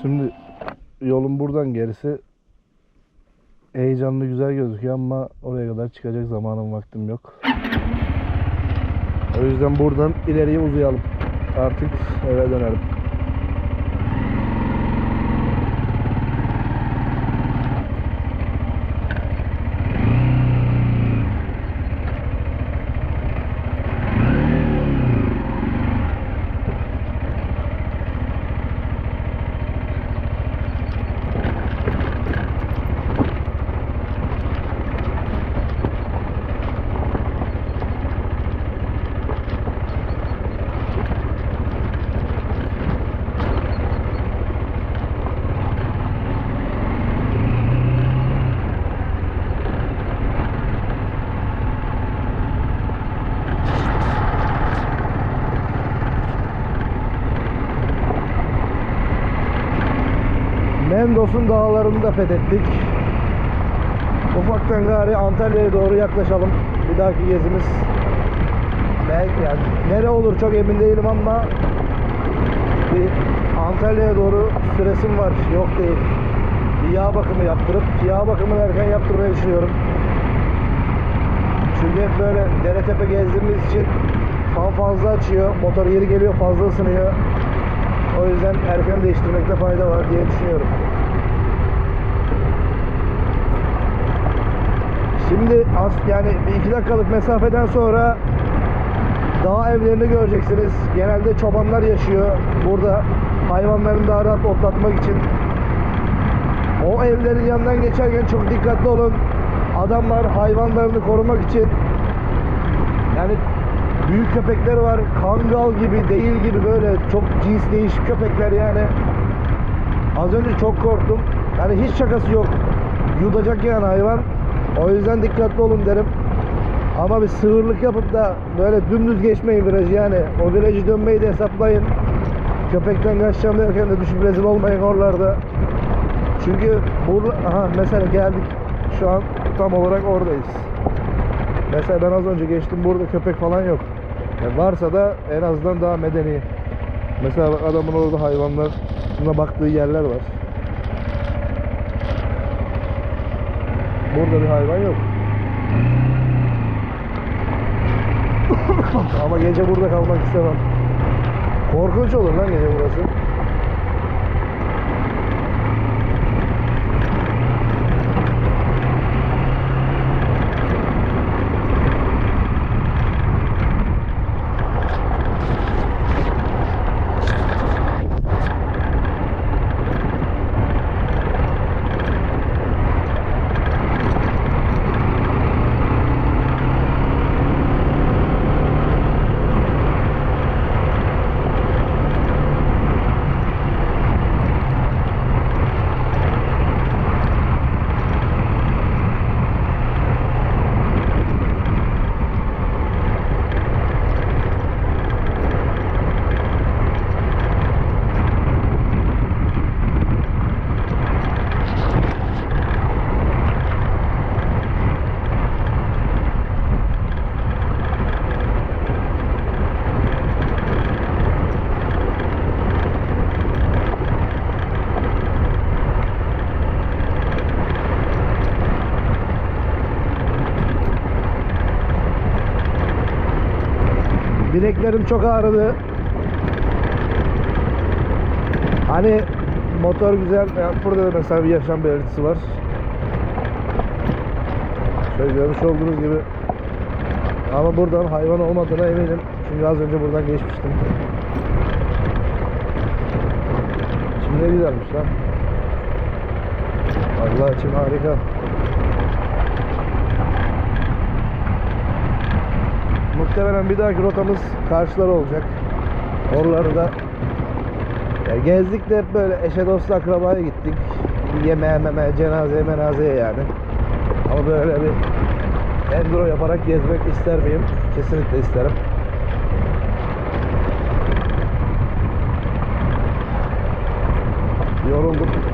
Şimdi yolun buradan gerisi heyecanlı güzel gözüküyor ama oraya kadar çıkacak zamanım vaktim yok. O yüzden buradan ileriye uzayalım. Artık eve dönelim. Mendos'un dağlarını da fethettik. Ufaktan gari Antalya'ya doğru yaklaşalım. Bir dahaki gezimiz belki yani nere olur çok emin değilim ama bir Antalya'ya doğru süresim var. Yok değil. Bir yağ bakımı yaptırıp yağ bakımını erken yaptırmayı düşünüyorum. Çünkü hep böyle dere tepe gezdiğimiz için fan fazla açıyor. Motor yeri geliyor fazla ısınıyor. O yüzden erken değiştirmekte fayda var diye düşünüyorum. Şimdi as yani bir iki dakikalık mesafeden sonra dağ evlerini göreceksiniz. Genelde çobanlar yaşıyor burada hayvanlarını daha rahat otlatmak için. O evlerin yanından geçerken çok dikkatli olun. Adamlar hayvanlarını korumak için yani büyük köpekler var. Kangal gibi değil gibi böyle çok cins değişik köpekler yani. Az önce çok korktum. Yani hiç şakası yok. Yutacak yani hayvan. O yüzden dikkatli olun derim. Ama bir sığırlık yapıp da böyle dümdüz geçmeyin virajı yani. O virajı dönmeyi de hesaplayın. Köpekten kaçacağım derken de düşüp rezil olmayın oralarda. Çünkü burada aha mesela geldik. Şu an tam olarak oradayız. Mesela ben az önce geçtim burada köpek falan yok. Yani varsa da en azından daha medeni. Mesela adamın orada hayvanlarına baktığı yerler var. Burada bir hayvan yok. Ama gece burada kalmak istemem. Korkunç olur lan gece burası. Bileklerim çok ağrıdı. Hani motor güzel. Burada da mesela bir yaşam belirtisi var. Şöyle görmüş olduğunuz gibi. Ama buradan hayvan olmadığına eminim. Çünkü az önce buradan geçmiştim. Şimdi ne güzelmiş lan. Allah için harika. Muhtemelen bir dahaki rotamız karşılar olacak. Oraları da ya gezdik de hep böyle eşe dost akrabaya gittik. Yemeğe meme, cenazeye menazeye yani. Ama böyle bir enduro yaparak gezmek ister miyim? Kesinlikle isterim. Yoruldum.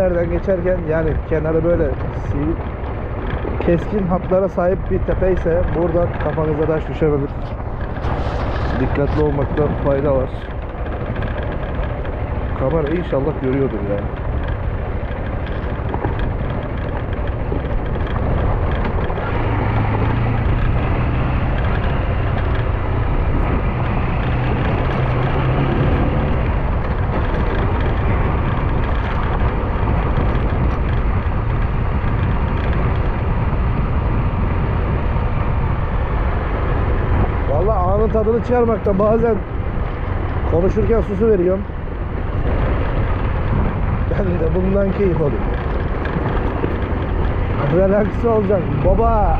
Tepelerden geçerken yani kenarı böyle sivri keskin hatlara sahip bir tepe ise burada kafanıza taş düşebilir. Dikkatli olmakta fayda var. Kamera inşallah görüyordur yani. Tadını çıkarmakta bazen konuşurken susu veriyorum. Ben de bundan keyif alıyorum. Relax olacaksın baba.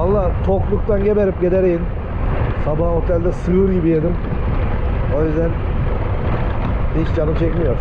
Valla tokluktan geberip gidereyim. Sabah otelde sığır gibi yedim. O yüzden hiç canım çekmiyor.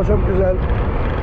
Hava çok güzel.